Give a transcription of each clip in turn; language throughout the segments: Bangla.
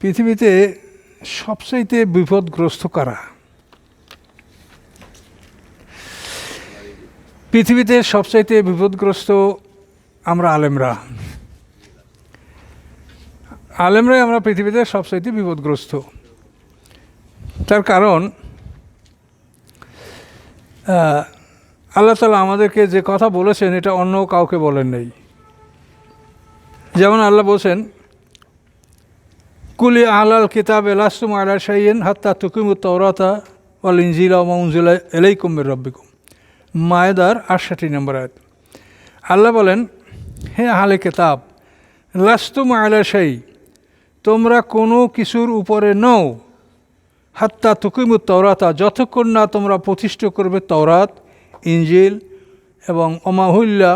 পৃথিবীতে সবচাইতে বিপদগ্রস্ত কারা? পৃথিবীতে সবচাইতে বিপদগ্রস্ত আমরা আলেমরা। আলেমরাই আমরা পৃথিবীতে সবচাইতে বিপদগ্রস্ত। তার কারণ আল্লাহ তালা আমাদেরকে যে কথা বলেছেন, এটা অন্য কাউকে বলেন নাই। যেমন আল্লাহ বলছেন কুলি আহলাল কিতাব এলাস্তুম আলা শাইন হাত্তা তুকিমু তওরাতা ওয়াল ইনজিলা ওয়া উনজিলা এলাইকুম মির রব্বিকুম। মায়েদার আটষট্টি নম্বর আয়াত। আল্লাহ বলেন, হে আহলে কিতাব লাস্তুম আলা শাই, তোমরা কোনো কিছুর উপরে নও। হাত্তা তুকিমু তওরাতা, যতক্ষণ না তোমরা প্রতিষ্ঠা করবে তওরাত ইঞ্জিল এবং অমাহুল্লা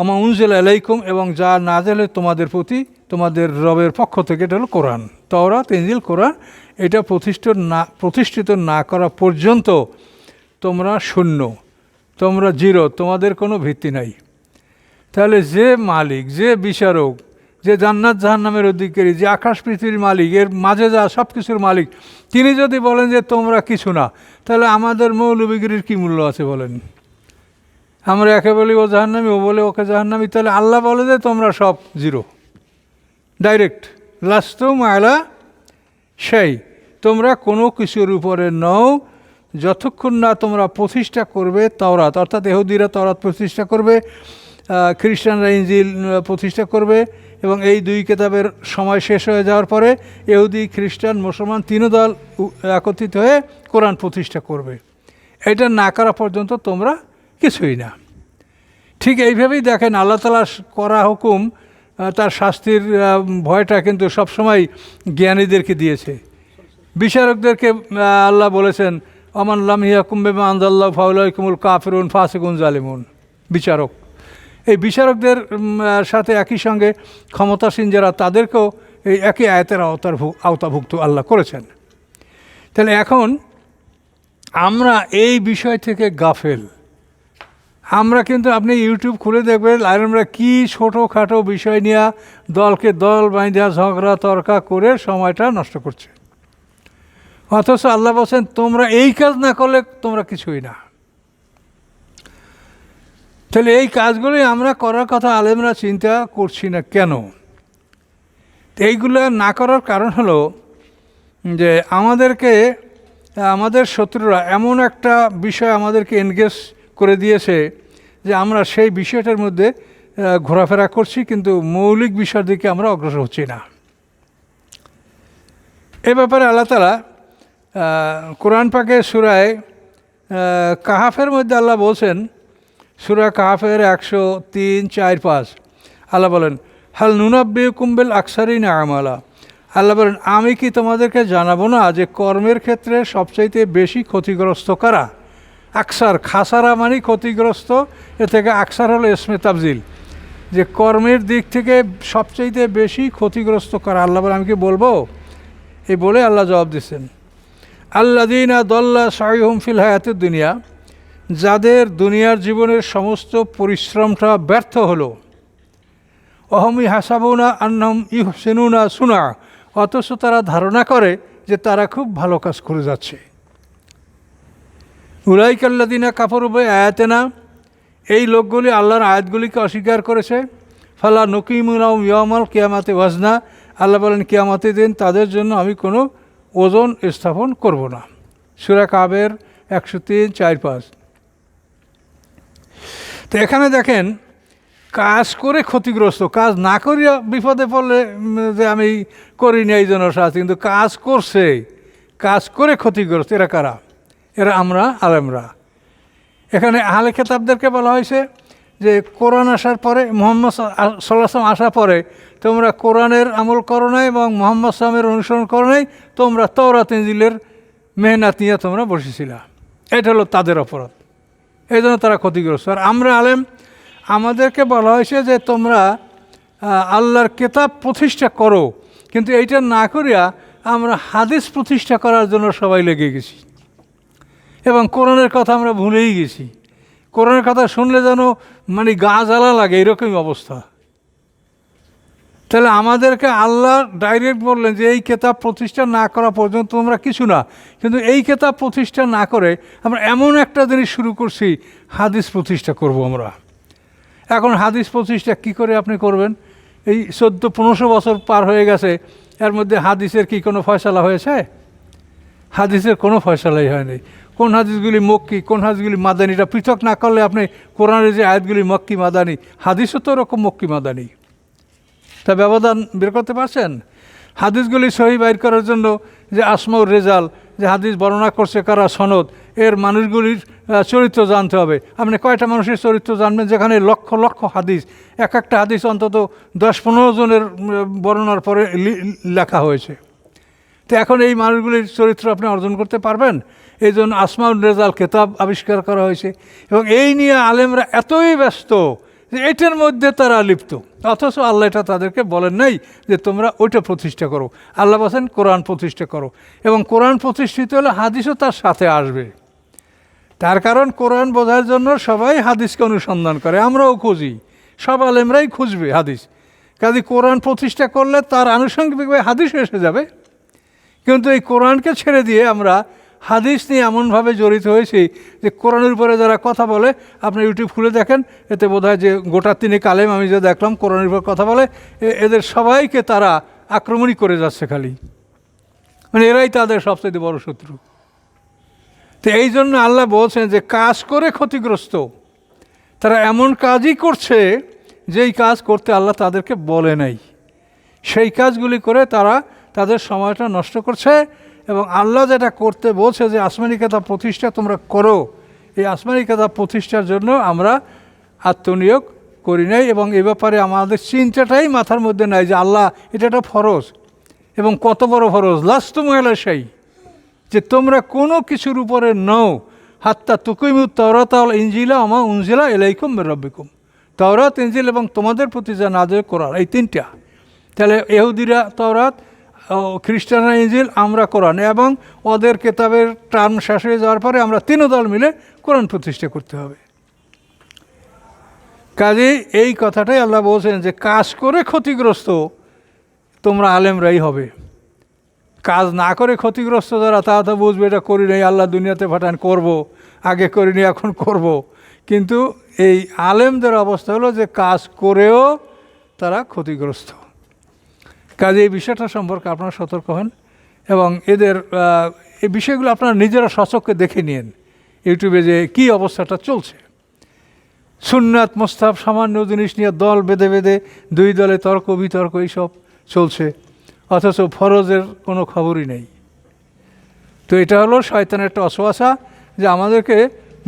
অমা উনজিল আলাইকুম এবং যা নাজেলে তোমাদের প্রতি তোমাদের রবের পক্ষ থেকে, এটা হলো কোরআন। তওরা তেঞ্জিল কোরআন, এটা প্রতিষ্ঠিত না প্রতিষ্ঠিত না করা পর্যন্ত তোমরা শূন্য, তোমরা জিরো, তোমাদের কোনো ভিত্তি নাই। তাহলে যে মালিক, যে বিচারক, যে জান্নাত জাহান্নামের অধিকারী, যে আকাশ পৃথিবীর মালিক, এর মাঝে যা সব কিছুর মালিক, তিনি যদি বলেন যে তোমরা কিছু না, তাহলে আমাদের মৌলবিগিরির কী মূল্য আছে বলেন? আমরা একে বলি ও জাহান্নামি, ও বলে ওকে জাহান্নামি, তাহলে আল্লাহ বলে যে তোমরা সব জিরো। ডাইরেক্ট লাস্ট মায়লা সেই। তোমরা কোনো কিছুর উপরে নও। যতক্ষণ না তোমরা প্রতিষ্ঠা করবে তওরাত, অর্থাৎ এহুদিরা তওরাত প্রতিষ্ঠা করবে খ্রিস্টানরা ইঞ্জিল প্রতিষ্ঠা করবে, এবং এই দুই কেতাবের সময় শেষ হয়ে যাওয়ার পরে এহুদি খ্রিস্টান, মুসলমান তিন দল একত্রিত হয়ে কোরআন প্রতিষ্ঠা করবে। এটা না করা পর্যন্ত তোমরা কিছুই না। ঠিক এইভাবেই দেখেন, আল্লাহ তালা করা হুকুম তার শাস্তির ভয়টা কিন্তু সবসময় জ্ঞানীদেরকে দিয়েছে। বিচারকদেরকে আল্লাহ বলেছেন, অমান লামিয়া কুম্বেমা আন্দাল্লাহ ফাউলাইকুমুল কাফিরুন ফাসিকুন জালিমুন। বিচারক। এই বিচারকদের সাথে একই সঙ্গে ক্ষমতাসীন যারা, তাদেরকেও এই একই আয়তের আওতার আওতাভুক্ত আল্লাহ করেছেন। তাহলে এখন আমরা এই বিষয় থেকে গাফেল। আমরা কিন্তু আপনি ইউটিউব খুলে দেখবেন, আর আমরা কি ছোটোখাটো বিষয় নিয়ে দলকে দল বাইন্ধা ঝগড়া, তর্কা করে সময়টা নষ্ট করছে। অথচ আল্লাহ বলছেন, তোমরা এই কাজ না করলে তোমরা কিছুই না। তাহলে এই কাজগুলোই আমরা করার কথা আলেমরা চিন্তা করছি না কেন? এইগুলো না করার কারণ হলো যে আমাদেরকে, আমাদের শত্রুরা এমন একটা বিষয় আমাদেরকে এনগেজ করে দিয়েছে যে আমরা সেই বিষয়টার মধ্যে ঘোরাফেরা করছি, কিন্তু মৌলিক বিষয়ের দিকে আমরা অগ্রসর হচ্ছি না। এ ব্যাপারে আল্লাহ তালা কোরআন পাকে সুরায় কাহাফের মধ্যে আল্লাহ বলছেন, সুরা কাহাফের একশো তিন, চার, পাঁচ। আল্লাহ বলেন, হাল নুনাব্বে কুম্বেল আকসারিন আমালা। আল্লাহ বলেন, আমি কি তোমাদেরকে জানাব না যে কর্মের ক্ষেত্রে সবচাইতে বেশি ক্ষতিগ্রস্ত কারা? আকসার, খাসারা মানে ক্ষতিগ্রস্ত। এ থেকে আকসার হলো এসমে তাবজিল যে কর্মের দিক থেকে সবচাইতে বেশি ক্ষতিগ্রস্ত করা, আল্লাহ বলে, আমি কি বলব? এই বলে আল্লাহ জবাব দিচ্ছেন। আল্লাদিনা দল্লা সাইহুম ফিল হায়াতের দুনিয়া, যাদের দুনিয়ার জীবনের সমস্ত পরিশ্রমটা ব্যর্থ হলো। অহমি হাসাবুনা আন্নম ইহসেনুনা সুনা, অথচ তারা ধারণা করে যে তারা খুব ভালো কাজ করে যাচ্ছে। উলাইকাল্লাদিনা কাপড়বে আয়াতেনা এই লোকগুলি আল্লাহর আয়াতগুলিকে অস্বীকার করেছে। ফালা নকিমুলাম ইয়ামাল কিয়ামাতে ওয়াজনা, আল্লাহ বলেন কিয়ামাতে দিন তাদের জন্য আমি কোনো ওজন স্থাপন করব না। সুরা কাবের একশো তিন, চার পাঁচ। তো এখানে দেখেন, কাজ করে ক্ষতিগ্রস্ত, কাজ না করিয়া বিপদে পড়লে যে আমি করিনি এই জন্য কিন্তু কাজ করছে, কাজ করে ক্ষতিগ্রস্ত, এরা কারা? এরা আমরা আলেমরা। এখানে আহলে খেতাবদেরকে বলা হয়েছে যে, কোরআন আসার পরে, মোহাম্মদ সাল্লাম আসার পরে তোমরা কোরআনের আমল করো নাই এবং মোহাম্মদ সালামের অনুসরণ করো নাই, তোমরা তওরাত ইঞ্জিলের মেহনাত নিয়ে তোমরা বসেছিলা। এটা হলো তাদের অপরাধ। এই জন্য তারা ক্ষতিগ্রস্ত। আর আমরা আলেম, আমাদেরকে বলা হয়েছে যে, তোমরা আল্লাহর কেতাব প্রতিষ্ঠা করো। কিন্তু এইটা না করিয়া আমরা হাদিস প্রতিষ্ঠা করার জন্য সবাই লেগে গেছি। এবং কোরআনের কথা আমরা ভুলেই গেছি। কোরআনের কথা শুনলে যেন মানে গা জ্বালা লাগে, এরকমই অবস্থা। তাহলে আমাদেরকে আল্লাহ ডাইরেক্ট বললেন যে, এই কেতাব প্রতিষ্ঠা না করা পর্যন্ত তোমরা কিছু না। কিন্তু এই কেতাব প্রতিষ্ঠা না করে আমরা এমন একটা জিনিস শুরু করছি, হাদিস প্রতিষ্ঠা করব আমরা। এখন হাদিস প্রতিষ্ঠা কি করে আপনি করবেন? এই চোদ্দ, পনেরোশো বছর পার হয়ে গেছে, এর মধ্যে হাদিসের কি কোনো ফয়সালা হয়েছে? হাদিসের কোনো ফয়সালাই হয়নি। কোন হাদিসগুলি মক্কি, কোন হাদিসগুলি মাদানি? এটা পৃথক না করলে আপনি কোরআনের যে আয়াতগুলি মক্কি, মাদানি, হাদিসও তো ওরকম মক্কি, মাদানি। তা ব্যবধান বের করতে পারছেন? হাদিসগুলি সহি বাইর করার জন্য যে আসমাউর রেজাল, যে হাদিস বর্ণনা করছে কারা সনদ, এর মানুষগুলির চরিত্র জানতে হবে। আপনি কয়টা মানুষের চরিত্র জানবেন যেখানে লক্ষ লক্ষ হাদিস, এক একটা হাদিস অন্তত দশ পনেরো জনের বর্ণনার পরে লেখা হয়েছে। তো এখন এই মানুষগুলির চরিত্র আপনি অর্জন করতে পারবেন। এই জন্য আসমাউল রেজাল কেতাব আবিষ্কার করা হয়েছে। এবং এই নিয়ে আলেমরা এতই ব্যস্ত যে এটার মধ্যে তারা লিপ্ত। অথচ আল্লাহ এটা তাদেরকে বলেন নাই যে তোমরা ওইটা প্রতিষ্ঠা করো। আল্লাহ বলছেন, কোরআন প্রতিষ্ঠা করো। এবং কোরআন প্রতিষ্ঠিত হলে হাদিসও তার সাথে আসবে। তার কারণ কোরআন বোঝার জন্য সবাই হাদিসকে অনুসন্ধান করে। আমরাও খুঁজি। সব আলেমরাই খুঁজবে হাদিস। কাজে কোরআন প্রতিষ্ঠা করলে তার আনুষঙ্গিকভাবে হাদিস এসে যাবে। কিন্তু এই কোরআনকে ছেড়ে দিয়ে আমরা হাদিস নিয়ে এমনভাবে জড়িত হয়েছি যে কোরআনের উপরে যারা কথা বলে, আপনি ইউটিউব খুলে দেখেন, এতে বোধ যে গোটা তিনি কালেম আমি যে দেখলাম কোরআনের উপর কথা বলে এদের সবাইকে তারা আক্রমণই করে যাচ্ছে খালি। মানে এরাই তাদের সবচেয়ে বড় শত্রু। তো এই জন্য আল্লাহ বলছেন যে কাজ করে ক্ষতিগ্রস্ত। তারা এমন কাজই করছে, যেই কাজ করতে আল্লাহ তাদেরকে বলে নাই। সেই কাজগুলি করে তারা তাদের সময়টা নষ্ট করছে এবং আল্লাহ যেটা করতে বলছে যে আসমানি কেতাব প্রতিষ্ঠা তোমরা করো, এই আসমানি কেতাব প্রতিষ্ঠার জন্য আমরা আত্মনিয়োগ করি নাই এবং এ ব্যাপারে আমাদের চিন্তাটাই মাথার মধ্যে নাই যে আল্লাহ, এটা একটা ফরজ। এবং কত বড় ফরজ? লাস্ট মহিলা সেই যে তোমরা কোনো কিছুর উপরে নও। হাত্তা তুকুইমু তওরাতাল ইঞ্জিলা আমা উনজিলা এলাইকুম রব্বিকুম। তওরাত ইঞ্জিল এবং তোমাদের প্রতি যা নাজেল কোরআন এই তিনটা। তাহলে এহুদিরা তওরাত ও খ্রিস্টানরা ইঞ্জিল, আমরা কোরআন। এবং ওদের কেতাবের টার্ম শেষ হয়ে যাওয়ার পরে আমরা তিন দল মিলে কোরআন প্রতিষ্ঠা করতে হবে। কাজে এই কথাটাই আল্লাহ বলছেন যে, কাজ করে ক্ষতিগ্রস্ত তোমরা আলেমরাই হবে। কাজ না করে ক্ষতিগ্রস্ত যারা তা তো বুঝবে এটা করি নাই, আল্লাহ দুনিয়াতে পাঠান, করব। আগে করিনি, এখন করব। কিন্তু এই আলেমদের অবস্থা হলো যে, কাজ করেও তারা ক্ষতিগ্রস্ত। কাজে এই বিষয়টা সম্পর্কে আপনারা সতর্ক হন এবং এদের এই বিষয়গুলো আপনারা নিজেরা সচক্ষে দেখে নিন ইউটিউবে যে কী অবস্থাটা চলছে। সুন্নাত মোস্তাব সামান্য জিনিস নিয়ে দল বেঁধে বেঁধে দুই দলে তর্ক, বিতর্ক এইসব চলছে, অথচ ফরজের কোনো খবরই নেই। তো এটা হলো শয়তানের একটা অসোয়াশা যে আমাদেরকে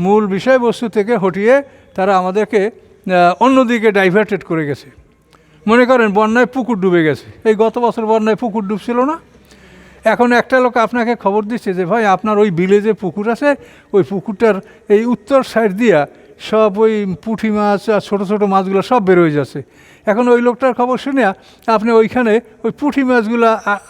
মূল বিষয়বস্তু থেকে হটিয়ে তারা আমাদেরকে অন্যদিকে ডাইভার্টেড করে গেছে। মনে করেন বন্যায় পুকুর ডুবে গেছে। এই গত বছর বন্যায় পুকুর ডুবছিল না। এখন একটা লোক আপনাকে খবর দিচ্ছে যে, ভাই, আপনার ওই বিলে যে পুকুর আছে। ওই পুকুরটার এই উত্তর সাইড দিয়া সব ওই পুঁটি মাছ আর ছোটো ছোটো মাছগুলো সব বের হয়ে যাচ্ছে। এখন ওই লোকটার খবর শুনে আপনি ওইখানে ওই পুঁটি মাছগুলো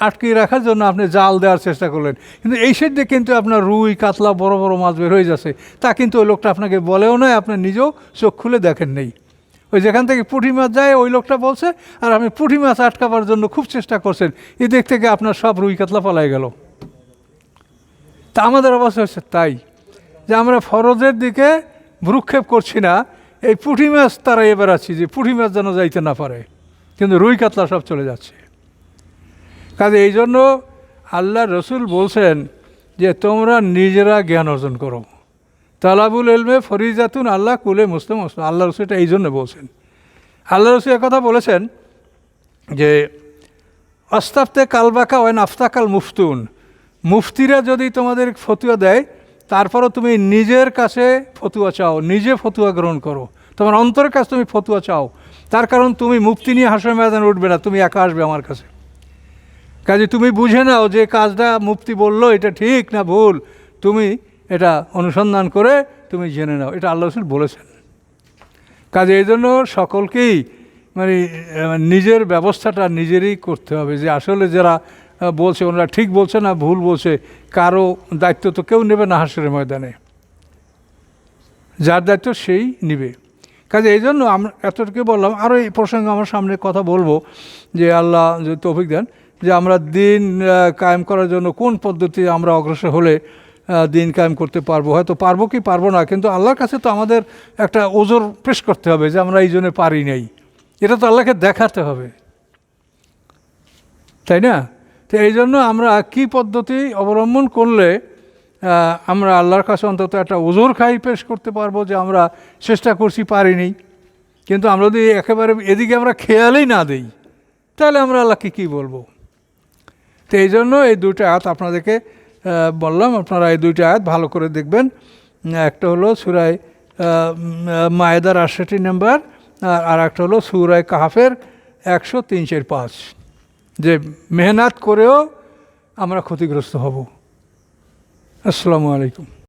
আটকে রাখার জন্য আপনি জাল দেওয়ার চেষ্টা করলেন। কিন্তু এই সাইড কিন্তু আপনার রুই, কাতলা, বড় বড় মাছ বের হয়ে যাচ্ছে। তা কিন্তু ওই লোকটা আপনাকে বলেও নয় আপনি নিজেও চোখ খুলে দেখেন নেই। ওই যেখান থেকে পুঁটি মাছ যায়, ওই লোকটা বলছে, আর আপনি পুঁটি মাছ আটকাবার জন্য খুব চেষ্টা করছেন। এদিক থেকে আপনার সব রুই কাতলা পালাই গেল। তা আমাদের অবস্থা হচ্ছে তাই, যে আমরা ফরজের দিকে ভ্রুক্ষেপ করছি না, এই পুঁটি মাছ তারা এবার আছি, যে পুঁটি মাছ যেন যাইতে না পারে, কিন্তু রুই কাতলা সব চলে যাচ্ছে। কাজে এই জন্য আল্লাহ রসুল বলছেন যে, তোমরা নিজেরা জ্ঞান অর্জন করো। তালাবুল এলমে ফরিজাতুন, আল্লাহ কুলে মুসলিম মুসলিম, আল্লাহ রসুল এটা এই জন্য বলছেন। আল্লাহ রসুল কথা বলেছেন যে অস্তাফতে কালবাকা ওয়ান আফতাকাল মুফতুন। মুফতিরা যদি তোমাদের ফতুয়া দেয়, তারপরও তুমি নিজের কাছে ফতুয়া চাও, নিজে ফতুয়া গ্রহণ করো। তোমার অন্তরের কাছে তুমি ফতুয়া চাও। তার কারণ তুমি মুফতি নিয়ে হাসর ময়দানে উঠবে না, তুমি একা আসবে আমার কাছে। কাজে তুমি বুঝে নাও যে, কাজটা মুফতি বলল, এটা ঠিক না ভুল? তুমি এটা অনুসন্ধান করে তুমি জেনে নাও। এটা আল্লাহ রসুল বলেছেন। কাজে এই জন্য সকলকেই মানে নিজের ব্যবস্থাটা নিজেরই করতে হবে যে আসলে যারা বলছে, ওনারা ঠিক বলছে না ভুল বলছে, কারও দায়িত্ব তো কেউ নেবে না হাসরের ময়দানে। যার দায়িত্ব সেই নিবে। কাজে এই জন্য আমরা এতটুকু বললাম আরও এই প্রসঙ্গে আমার সামনে কথা বলব যে আল্লাহ যদি তৌফিক দেন যে আমরা দিন কায়েম করার জন্য কোন পদ্ধতি আমরা অগ্রসর হলে দিন কায়েম করতে পারব। হয়তো পারব কি পারব না, কিন্তু আল্লাহর কাছে তো আমাদের একটা ওজোর পেশ করতে হবে যে আমরা এই জন্য পারি নাই। এটা তো আল্লাহকে দেখাতে হবে। তাই না? তো এই জন্য আমরা কি পদ্ধতি অবলম্বন করলে আমরা আল্লাহর কাছে অন্তত একটা ওজোর খাই পেশ করতে পারব যে আমরা চেষ্টা করছি পারিনি কিন্তু আমরা যদি একেবারে এদিকে আমরা খেয়ালই না দিই, তাহলে আমরা আল্লাহকে কী বলব? তো এই জন্য এই দুইটা হাত আপনাদেরকে বললাম, আপনারা এই দুইটা আয়াত ভালো করে দেখবেন। একটা হলো সুরায় মায়েদার আটষট্টি নাম্বার, আর আর একটা হলো সুরায় কাহাফের একশো তিন চার পাঁচ। যে মেহনত করেও আমরা ক্ষতিগ্রস্ত হব। আসসালামু আলাইকুম।